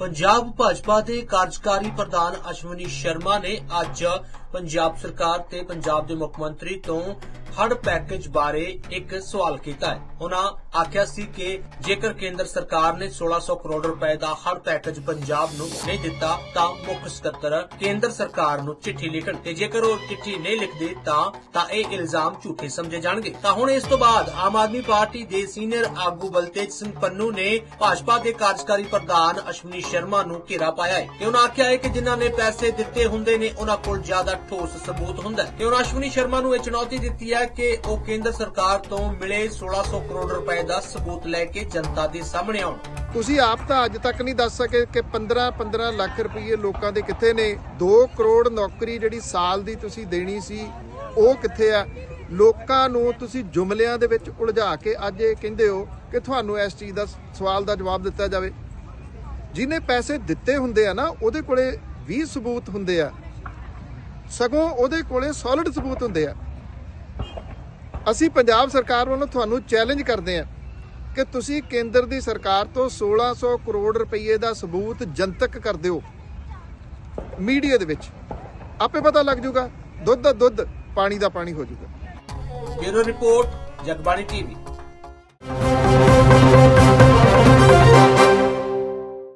ਪੰਜਾਬ ਭਾਜਪਾ ਦੇ ਕਾਰਜਕਾਰੀ ਪ੍ਰਧਾਨ ਅਸ਼ਵਨੀ ਸ਼ਰਮਾ ਨੇ ਅੱਜ ਪੰਜਾਬ ਸਰਕਾਰ ਤੇ ਪੰਜਾਬ ਦੇ ਮੁੱਖ ਮੰਤਰੀ ਤੋਂ ਹੜ ਪੈਕੇਜ ਬਾਰੇ ਇੱਕ ਸਵਾਲ ਕੀਤਾ ਹੈ। ਉਹਨਾਂ ਆਖਿਆ ਸੀ ਕਿ ਜੇਕਰ ਕੇਂਦਰ ਸਰਕਾਰ ਨੇ 1600 ਕਰੋੜ ਰੁਪਏ ਦਾ ਹਰ ਪੈਕੇਜ ਪੰਜਾਬ ਨੂੰ ਨਹੀਂ ਦਿੱਤਾ, ਤਾਂ ਮੁੱਖ ਸਕੱਤਰ ਕੇਂਦਰ ਸਰਕਾਰ ਨੂੰ ਚਿੱਠੀ ਲਿਖਣ ਤੇ ਜੇਕਰ ਉਹ ਚਿੱਠੀ ਨਹੀਂ ਲਿਖਦੇ, ਤਾਂ ਤਾਂ ਇਹ ਇਲਜ਼ਾਮ ਝੂਠੇ ਸਮਝੇ ਜਾਣਗੇ। ਤਾਂ ਹੁਣ ਇਸ ਤੋਂ ਬਾਅਦ ਆਮ ਆਦਮੀ ਪਾਰਟੀ ਦੇ ਸੀਨੀਅਰ ਆਗੂ ਬਲਤੇਜ ਸਿੰਘ ਪੰਨੂ ਨੇ ਭਾਜਪਾ ਦੇ ਕਾਰਜਕਾਰੀ ਪ੍ਰਧਾਨ ਅਸ਼ਵਨੀ ਸ਼ਰਮਾ ਨੂੰ ਘੇਰਾ ਪਾਇਆ ਹੈ ਤੇ ਉਹਨਾਂ ਆਖਿਆ ਹੈ ਕਿ ਜਿਨ੍ਹਾਂ ਨੇ ਪੈਸੇ ਦਿੱਤੇ ਹੁੰਦੇ ਨੇ, ਉਹਨਾਂ ਕੋਲ ਜ਼ਿਆਦਾ ਠੋਸ ਸਬੂਤ ਹੁੰਦਾ ਹੈ। ਤੇ ਉਹਨਾਂ ਅਸ਼ਵਨੀ ਸ਼ਰਮਾ ਨੂੰ ਇਹ ਚੁਣੌਤੀ ਦਿੱਤੀ ਹੈ ਕਿ ਉਹ ਕੇਂਦਰ ਸਰਕਾਰ ਤੋਂ ਮਿਲੇ 1600 ਕਰੋੜ ਰੁਪਏ ਦਾ ਸਬੂਤ ਲੈ ਕੇ ਜਨਤਾ ਦੇ ਸਾਹਮਣੇ ਆਉਣ। ਤੁਸੀਂ ਆਪ ਤਾਂ ਅੱਜ ਤੱਕ ਨਹੀਂ ਦੱਸ ਸਕੇ ਕਿ 15 15 ਲੱਖ ਰੁਪਏ ਲੋਕਾਂ ਦੇ ਕਿੱਥੇ ਨੇ। 2 ਕਰੋੜ ਨੌਕਰੀ ਜਿਹੜੀ ਸਾਲ ਦੀ ਤੁਸੀਂ ਦੇਣੀ ਸੀ, ਉਹ ਕਿੱਥੇ ਆ? ਲੋਕਾਂ ਨੂੰ ਤੁਸੀਂ ਜੁਮਲਿਆਂ ਦੇ ਵਿੱਚ ਉਲਝਾ ਕੇ ਅੱਜ ਇਹ ਕਹਿੰਦੇ ਹੋ ਕਿ ਤੁਹਾਨੂੰ ਇਸ ਚੀਜ਼ ਦਾ ਸਵਾਲ ਦਾ ਜਵਾਬ ਦਿੱਤਾ ਜਾਵੇ। ਜਿਹਨੇ ਪੈਸੇ ਦਿੱਤੇ ਹੁੰਦੇ ਆ ਨਾ, ਉਹਦੇ ਕੋਲੇ 20 ਸਬੂਤ ਹੁੰਦੇ ਆ। ਸਗੋਂ ਉਹਦੇ ਕੋਲੇ ਸੋਲਿਡ ਸਬੂਤ ਹੁੰਦੇ ਆ। ਅਸੀਂ ਪੰਜਾਬ ਸਰਕਾਰ ਵੱਲੋਂ ਤੁਹਾਨੂੰ ਚੈਲੰਜ ਕਰਦੇ ਹਾਂ ਕਿ ਤੁਸੀਂ ਕੇਂਦਰ ਦੀ ਸਰਕਾਰ ਤੋਂ 1600 ਕਰੋੜ ਰੁਪਏ ਦਾ ਸਬੂਤ ਜਨਤਕ ਕਰ ਦਿਓ। ਮੀਡੀਆ ਦੇ ਵਿੱਚ। ਆਪੇ ਪਤਾ ਲੱਗ ਜਾਊਗਾ ਦੁੱਧ ਦਾ ਦੁੱਧ, ਪਾਣੀ ਦਾ ਪਾਣੀ ਹੋ ਜਾਊਗਾ ਬਿਊਰੋ ਰਿਪੋਰਟ, ਜਗਬਾਣੀ ਟੀਵੀ।